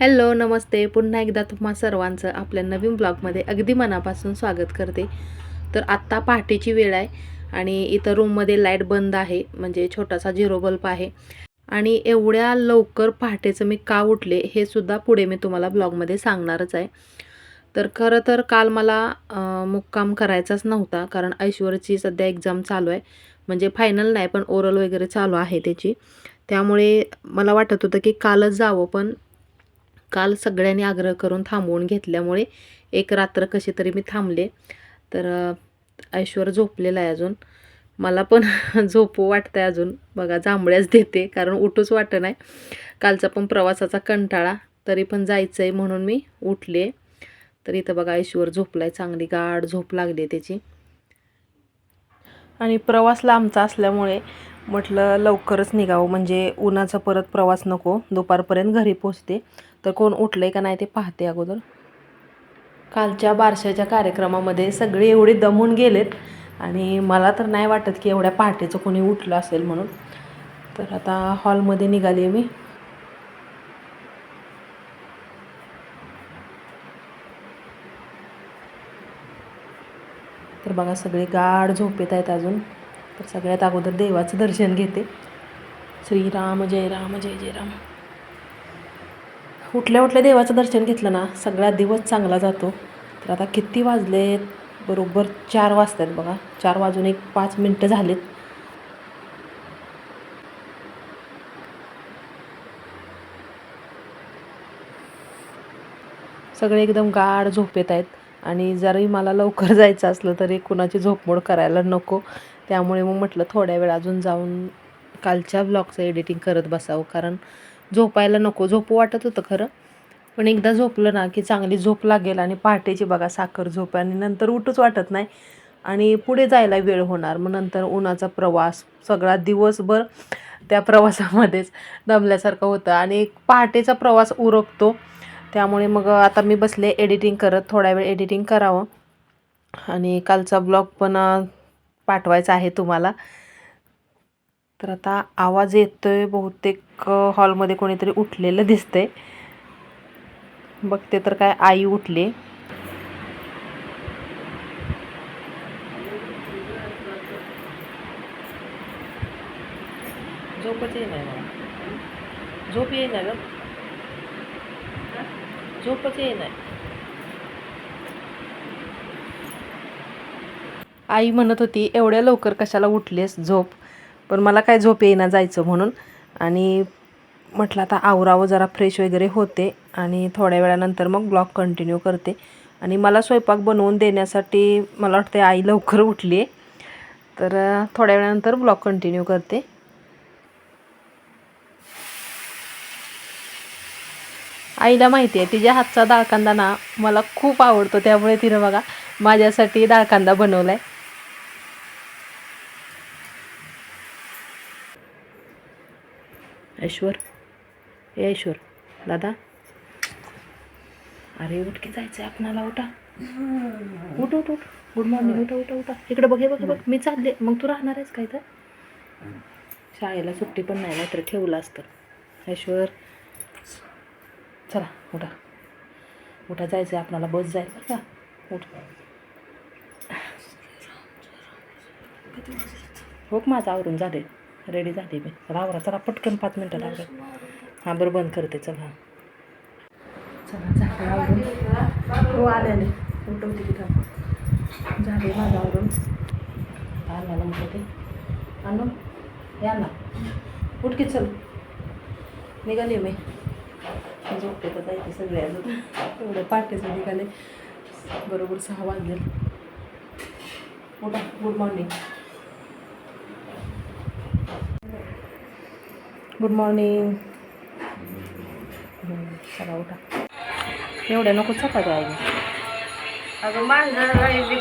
Hello नमस्ते. पुन्हा एकदा तुम्हा सर्वांचं आपल्या नवीन ब्लॉगमध्ये अगदी मनापासून स्वागत करते. तर आत्ता पहाटेची वेळ आहे आणि इथं रूममध्ये लाइट बंद आहे म्हणजे छोटासा झिरो बल्ब आहे. आणि एवढ्या लवकर पहाटेचं मी का उठले हे सुद्धा पुढे मी तुम्हाला ब्लॉगमध्ये सांगणारच आहे. तर खरं तर काल मला मुक्काम करायचाच नव्हता कारण ऐश्वर्याची सध्या एक्झाम चालू आहे. म्हणजे फायनल नाही पण ओरल वगैरे चालू आहे त्याची. त्यामुळे मला वाटत होतं की कालच जावं पण काल सगळ्यांनी आग्रह करून थांबवून घेतल्यामुळे एक रात्र कशी तरी मी थांबले. तर ऐश्वर झोपलेला आहे अजून. मला पण झोपू आहे अजून. बघा जांभळ्याच देते कारण उठूच वाटत नाही. कालचा पण प्रवासाचा कंटाळा तरी पण जायचं आहे म्हणून मी उठले. तर इथं बघा ऐश्वर झोपलाय चांगली गाढ झोप लागली त्याची. आणि प्रवास लांबचा असल्यामुळे म्हटलं लवकरच निघावं म्हणजे उन्हाचा परत प्रवास नको. दुपारपर्यंत घरी पोचते तर कोण उठलं आहे का नाही ते पाहते अगोदर. कालच्या बारशाच्या कार्यक्रमामध्ये सगळे एवढे दमून गेलेत आणि मला तर नाही वाटत की एवढ्या पहाटेचं कोणी उठलं असेल म्हणून. तर आता हॉलमध्ये निघाली मी. तर बघा सगळे गाढ झोपेत आहेत अजून. तर सगळ्यात अगोदर देवाचं दर्शन घेते. श्रीराम जय राम जय जय राम. उठल्या उठल्या देवाचं दर्शन घेतलं ना सगळा दिवस चांगला जातो. तर आता किती वाजले बरोबर चार वाजतात बघा. चार वाजून एक पाच मिनटं झालेत. सगळे एकदम गाढ झोपेत आहेत. आणि जरी मला लवकर जायचं असलं तरी कुणाची झोपमोड करायला नको. त्यामुळे मग म्हटलं थोड्या वेळ अजून जाऊन कालच्या ब्लॉगचं एडिटिंग करत बसावं. कारण झोपायला नको. झोपू वाटत होतं खरं. पण एकदा झोपलं ना की चांगली झोप लागेल आणि पहाटेची बघा साखर झोप आणि नंतर उठूच वाटत नाही आणि पुढे जायला वेळ होणार. मग नंतर उन्हाचा प्रवास सगळा दिवसभर त्या प्रवासामध्येच दमल्यासारखं होतं. आणि पहाटेचा प्रवास उरकतो. त्यामुळे मग आता मी बसले एडिटिंग करत. थोडा वेळ एडिटिंग करावं. आणि कालचा ब्लॉग पण पाठवायचा आहे तुम्हाला. तर आता आवाज येतोय बहुतेक. हॉलमध्ये कोणीतरी उठलेलं दिसतंय. बघते तर काय आई उठली. झोपच मला झोप येईना ग. झोपच येईना. आई म्हणत होती एवढ्या लवकर कशाला उठलीस? झोप. पण मला काय झोप येईना जायचं म्हणून. आणि म्हटलं आता आवरावं जरा फ्रेश वगैरे होते आणि थोड्या वेळानंतर मग ब्लॉग कंटिन्यू करते. आणि मला स्वयंपाक बनवून देण्यासाठी मला वाटते आई लवकर उठली आहे तर थोड्या वेळानंतर ब्लॉग कंटिन्यू करते. आईला माहिती आहे तिच्या हातचा डाळ कांदा ना मला खूप आवडतो. त्यामुळे तिनं बघा माझ्यासाठी डाळ कांदा आहे ऐश्वर. ए ऐश्वर. दादा? अरे उठ की जायचंय आपणाला उठा. उठ उठ उठ. गुड मॉर्निंग उठा उठा उठा. इकडे बघ बघ बघ. मी चालले. मग तू राहणार आहेस काय तर शाळेला सुट्टी पण नाही नाहीतर ठेवलं असतं. ऐश्वर. चला उठा. उठा जायचं आहे आपणाला. बस बरं का? उठ. हो माझं आवरून झाले रेडी झाली मी चला आवरा चला पटकन पाच मिनटं आवरा हां बरं बंद करते चला. चला झाले आवरून. हो आले उठवते की थांब. झाले माझं आवरून. आणायला म्हटलं ते. आणू? या ना. उठ की चल. निघाले मी. झोपते तर जायचे सगळे अजून. एवढं पाठीचं निघाले. बरोबर सहा वाजले. उठा गुड मॉर्निंग गुड मॉर्निंग चला उठा. एवढ्या नको चपात्या आहे अगं मांजर राहिली.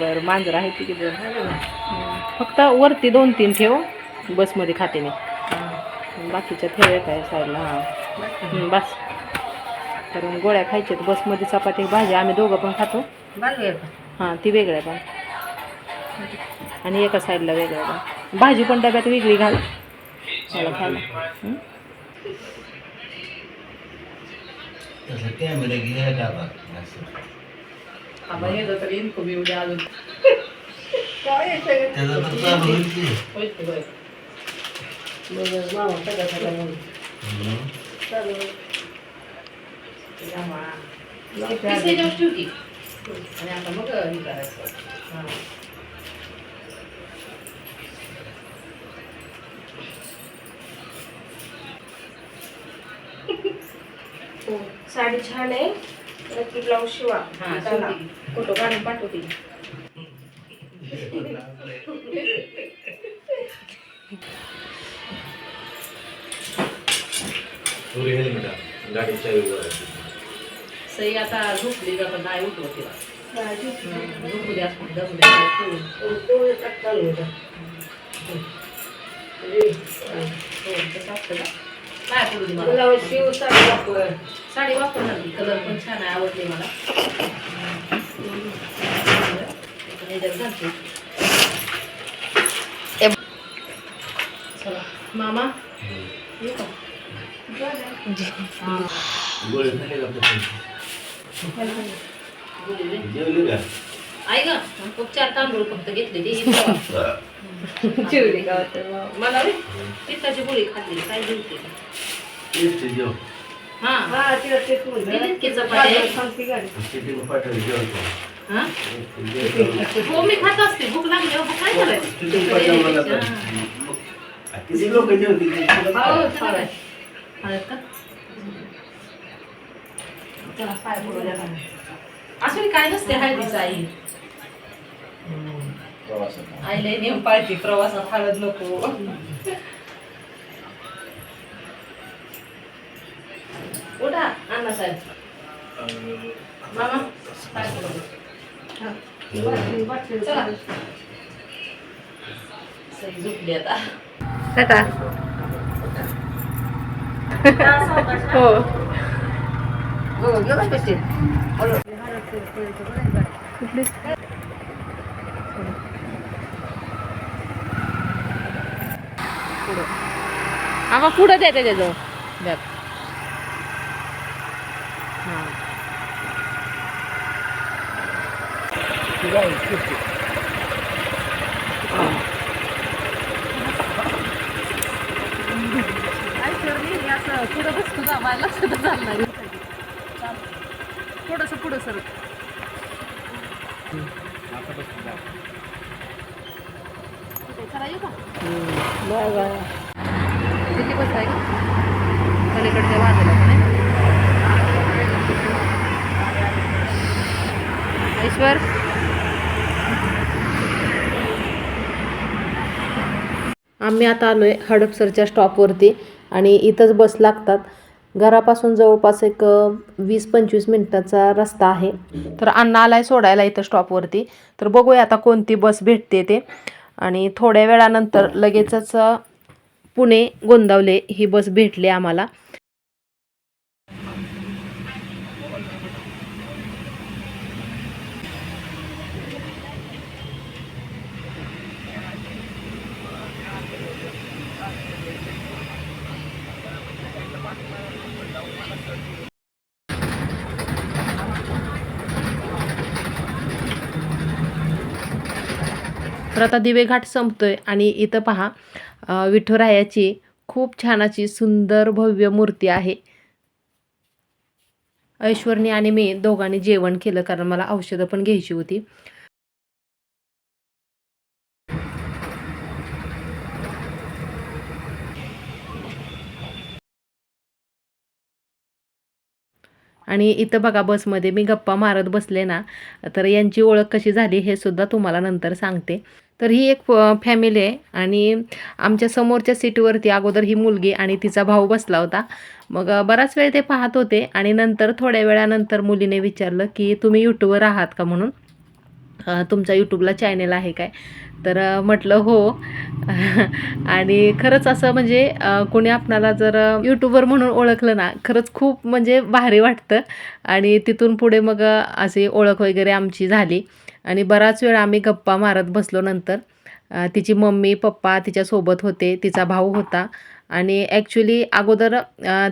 बरं मांजर आहे ती किती फक्त वरती दोन तीन ठेव बसमध्ये खाते मी. बाकीच्या ठेव काय साईडला? हां. बस. कारण गोळ्या खायच्या आहेत बसमध्ये चपाती भाजी आम्ही दोघं पण खातो. हां ती वेगळ्या पण. आणि एका साईडला वेगळ्या पण. भाजी पण डब्यात वेगळी घाल. मला खायला आता मग करायचं घ्यायला का बा असं आबा येतं तर इन्कम येऊ द्या अजून त्याचा तर चालू होईल की होय की होय. बरं, मामा सगळं सगळं म्हणून. हम्म. चालू. या मा. पिसे जाऊन ठेव की. आणि आता मग हे करायचं हा. साडी छान आहे. नक्की ब्लाऊज शिवा. हा. फोटो काढून पाठवते. सई आता झोपली जात नाही उठवत तिला. झोपू द्या दमू द्या चालू होता. काय करू दे मला ब्लाऊज शिव साडी वापर. साडी वापरणार मी कलर पण छान आहे आवडली मला पण ह्याच्यात घालते. चला मामा. येऊ का गोळी खाल्ली का आपण? बोलू दे. जेवली का आई ग खूप चार तांदूळ फक्त घेतले ते हे. वाटतं मग. मला रे पित्ताची गोळी खाल्ली काय जेव हा. हा, ते- हा? हो मी खात असते. भूक लागली हो, काय करायचं. असं काय नसते हळदीचं आई. आईला नेम पाळती प्रवासात हळद नको. उठा अण्णा साहेब. झोपली आता. टाटा हो. हो, गेला आम्हाला आम्हा पुढं द्या त्याचं बघ हां पुढं बसतो ना मला लक्षात चालणार थोडस पुढं सर चला येऊ का बाय बाय. किती बस आहे? पलीकडच्या बाजूला पण आहे. ऐश्वर आम्ही आता आलो आहे हडपसरच्या स्टॉपवरती आणि इथंच बस लागतात. घरापासून जवळपास एक वीस पंचवीस मिनटाचा रस्ता आहे. तर अण्णा आलाय सोडायला इथं स्टॉपवरती. तर बघूया आता कोणती बस भेटते ते. आणि थोड्या वेळानंतर लगेचच पुणे गोंदावले ही बस भेटली आम्हाला. तर आता दिवेघाट संपतोय आणि इथं पहा विठुरायाची खूप छान अशी सुंदर भव्य मूर्ती आहे. ऐश्वर्णी आणि मी दोघांनी जेवण केलं कारण मला औषधं पण घ्यायची होती. आणि इथं बघा बसमध्ये मी गप्पा मारत बसले ना तर यांची ओळख कशी झाली हे सुद्धा तुम्हाला नंतर सांगते. तर ही एक फॅमिली आहे. आणि आमच्या समोरच्या सीटवरती अगोदर ही मुलगी आणि तिचा भाऊ बसला होता. मग बराच वेळ ते पाहत होते आणि नंतर थोड्या वेळानंतर मुलीने विचारलं की तुम्ही यूट्यूबवर आहात का म्हणून? तुमचा यूट्यूबला चॅनेल आहे काय? तर म्हटलं हो. आणि खरंच असं म्हणजे कोणी आपणाला जर यूट्यूबर म्हणून ओळखलं ना खरंच खूप म्हणजे भारी वाटतं. आणि तिथून पुढे मग असे अशी ओळख वगैरे आमची झाली. आणि बराच वेळ आम्ही गप्पा मारत बसलो नंतर. तिची मम्मी पप्पा तिच्यासोबत होते तिचा भाऊ होता. आणि ॲक्च्युली अगोदर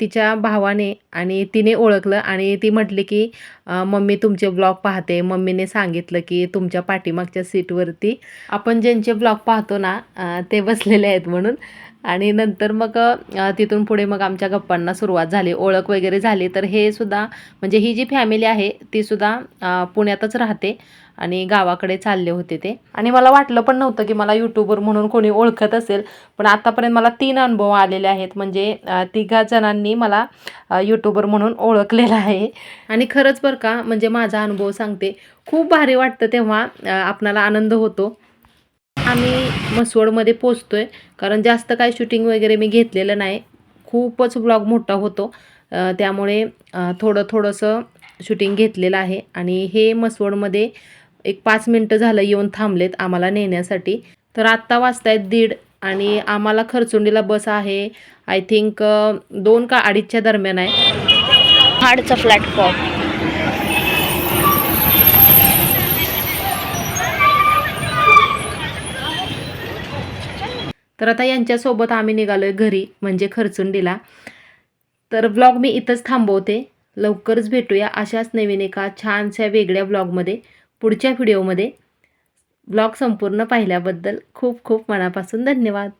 तिच्या भावाने आणि तिने ओळखलं आणि ती म्हटली की मम्मी तुमचे ब्लॉग पाहते. मम्मीने सांगितलं की तुमच्या पाठीमागच्या सीटवरती आपण ज्यांचे ब्लॉग पाहतो ना ते बसलेले आहेत म्हणून. आणि नंतर मग तिथून पुढे मग आमच्या गप्पांना सुरुवात झाली. ओळख वगैरे झाली. तर हे सुद्धा म्हणजे ही जी फॅमिली आहे ती सुद्धा पुण्यातच राहते आणि गावाकडे चालले होते ते. आणि मला वाटलं पण नव्हतं की मला यूट्यूबर म्हणून कोणी ओळखत असेल पण आतापर्यंत मला तीन अनुभव आलेले आहेत. म्हणजे तिघा जणांनी मला यूट्यूबर म्हणून ओळखलेलं आहे. आणि खरंच बरं का म्हणजे माझा अनुभव सांगते. खूप भारी वाटतं तेव्हा आपणाला आनंद होतो. आम्ही मसवडमध्ये आहे कारण जास्त काय शूटिंग वगैरे मी घेतलेलं नाही. खूपच ब्लॉग मोठा होतो. त्यामुळे थोडं थोडंसं शूटिंग घेतलेलं आहे. आणि हे मसवडमध्ये एक पाच मिनटं झालं येऊन थांबलेत आम्हाला नेण्यासाठी. तर आत्ता वाजतायत दीड आणि आम्हाला खरचुंडीला बस आहे. आय थिंक दोन का अडीचच्या दरम्यान आहे. हाडचा प्लॅटफॉर्म तर आता यांच्यासोबत आम्ही निघालो आहे घरी म्हणजे खरचुंडीला. तर ब्लॉग मी इथंच थांबवते. लवकरच भेटूया अशाच नवीन एका छानशा वेगळ्या ब्लॉगमध्ये पुढच्या व्हिडिओमध्ये ब्लॉग संपूर्ण पाहिल्याबद्दल खूप खूप मनापासून धन्यवाद.